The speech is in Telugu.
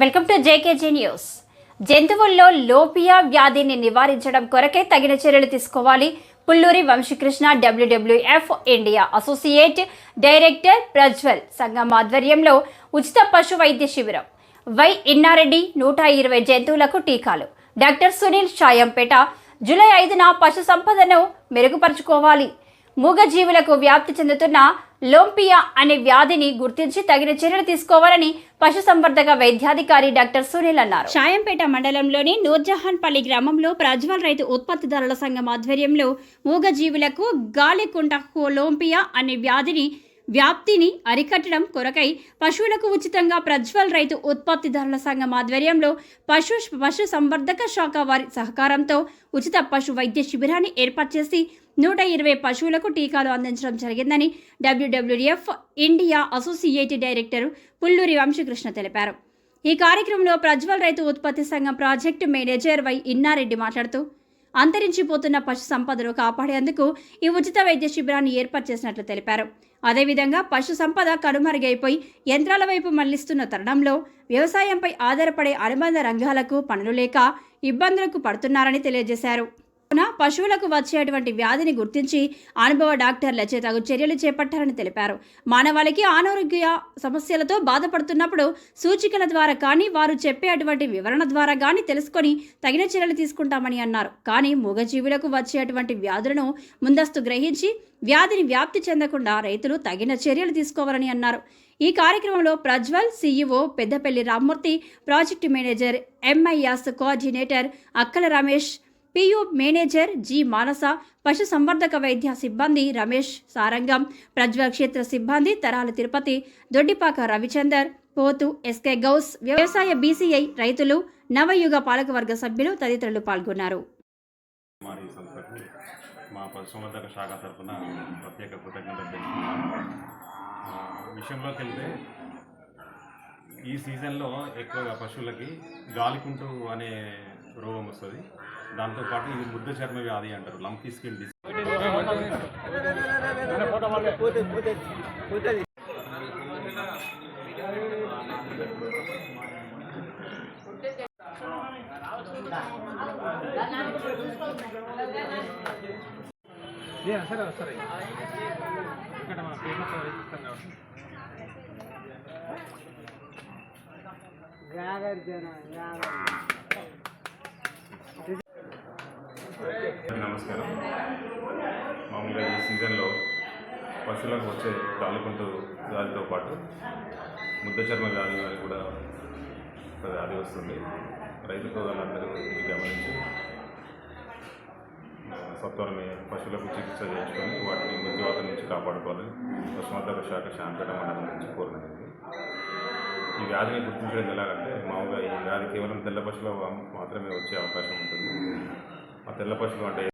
Welcome to JKG news. జంతువుల్లో లోపియా వ్యాధిని నివారించడం కొరకే తగిన చర్యలు తీసుకోవాలి. Pulluri Vamshikrishna WWF India associate director Prajwal సంఘం ఆధ్వర్యంలో ఉచిత పశు వైద్య శిబిరం. వై ఇన్నారెడ్డి నూట ఇరవై జంతువులకు టీకాలు. డాక్టర్ సునీల్ షాయంపేట జూలై ఐదున పశు సంపదను మెరుగుపరుచుకోవాలి. మూగజీవులకు వ్యాప్తి చెందుతున్న లోంపియా అనే వ్యాధిని గుర్తించి తగిన చర్యలు తీసుకోవాలని పశుసంవర్ధక వైద్యాధికారి డాక్టర్ సునీల్ అన్నారు. షాయంపేట మండలంలోని నూర్జహాన్పల్లి గ్రామంలో ప్రజ్వల్ రైతు ఉత్పత్తిదారుల సంఘం ఆధ్వర్యంలో మూగజీవులకు గాలికుంట లోంపియా అనే వ్యాధిని వ్యాప్తిని అరికట్టడం కొరకై పశువులకు ఉచితంగా ప్రజ్వల్ రైతు ఉత్పత్తిదారుల సంఘం ఆధ్వర్యంలో పశు పశు సంవర్ధక శాఖ వారి సహకారంతో ఉచిత పశు వైద్య శిబిరాన్ని ఏర్పాటు చేసి నూట ఇరవై పశువులకు టీకాలు అందించడం జరిగిందని WWF India associate director Pulluri Vamshikrishna తెలిపారు. ఈ కార్యక్రమంలో ప్రజ్వల్ రైతు ఉత్పత్తి సంఘం ప్రాజెక్టు మేనేజర్ వై ఇన్నారెడ్డి మాట్లాడుతూ అంతరించిపోతున్న పశు సంపదను కాపాడేందుకు ఈ ఉచిత వైద్య శిబిరాన్ని ఏర్పాటు చేసినట్లు తెలిపారు. అదేవిధంగా పశు సంపద కనుమరుగైపోయి యంత్రాల వైపు మళ్ళిస్తున్న తరుణంలో వ్యవసాయంపై ఆధారపడే అనుబంధ రంగాలకు పనులు లేక ఇబ్బందులకు పడుతున్నారని తెలియజేశారు. కావున పశువులకు వచ్చేటువంటి వ్యాధిని గుర్తించి అనుభవ డాక్టర్ల చే తగు చర్యలు చేపట్టారని తెలిపారు. మానవాళికి అనారోగ్య సమస్యలతో బాధపడుతున్నప్పుడు సూచికల ద్వారా కానీ వారు చెప్పే అటువంటి వివరణ ద్వారా కానీ తెలుసుకొని తగిన చర్యలు తీసుకుంటామని అన్నారు. కానీ మూగజీవులకు వచ్చేటువంటి వ్యాధులను ముందస్తు గ్రహించి వ్యాధిని వ్యాప్తి చెందకుండా రైతులు తగిన చర్యలు తీసుకోవాలని అన్నారు. ఈ కార్యక్రమంలో Prajwal CEO Peddapalli Rammurthy project manager MIS coordinator Akkala Ramesh PU manager G Manasa పశు సంవర్ధక వైద్య సిబ్బంది రమేష్ సారంగం ప్రజ్వల్ క్షేత్ర సిబ్బంది తరాల తిరుపతి దొడ్డిపాక రవిచందర్ పోతు ఎస్కే గౌస్ వ్యవసాయ బీసీఐ రైతులు నవయుగ పాలకవర్గ సభ్యులు తదితరులు పాల్గొన్నారు. మా పశుసంవర్ధక శాఖ తరఫున ప్రత్యేక కృతజ్ఞతలు తెలుపుతున్నాను. విషయంలోకి వెళ్తే ఈ సీజన్లో ఎక్కువగా పశువులకి గాలికుంటు అనే రోగం వస్తుంది. దాంతోపాటు ఇది ముద్ద చర్మ వ్యాధి అంటారు లంపీ స్కిన్ డిసీజ్. సరే సరే. ఇక్కడ మన ఫేమస్ ఇస్తాం కాబట్టి. నమస్కారం. మామూలుగా ఈ సీజన్లో పశువులకు వచ్చే గాలికుంటు వ్యాధితో పాటు ముద్ద చర్మ గాలి అని కూడా వ్యాధి వస్తుంది రైతు సోదరులందరూ ఇది గమనించి సత్వరమే పశువులకు చికిత్స చేయించుకొని వాటిని మృత్యువాత నుంచి కాపాడుకోవాలి. పశువర్ధక శాఖ శాంపేట మండలం నుంచి కోరినది ఈ వ్యాధిని గుర్తించడం ఎలాగంటే మామూలుగా ఈ వ్యాధి కేవలం తెల్ల పశువుల మాత్రమే వచ్చే అవకాశం ఉంటుంది. ఆ తెల్ల పశువులు అంటే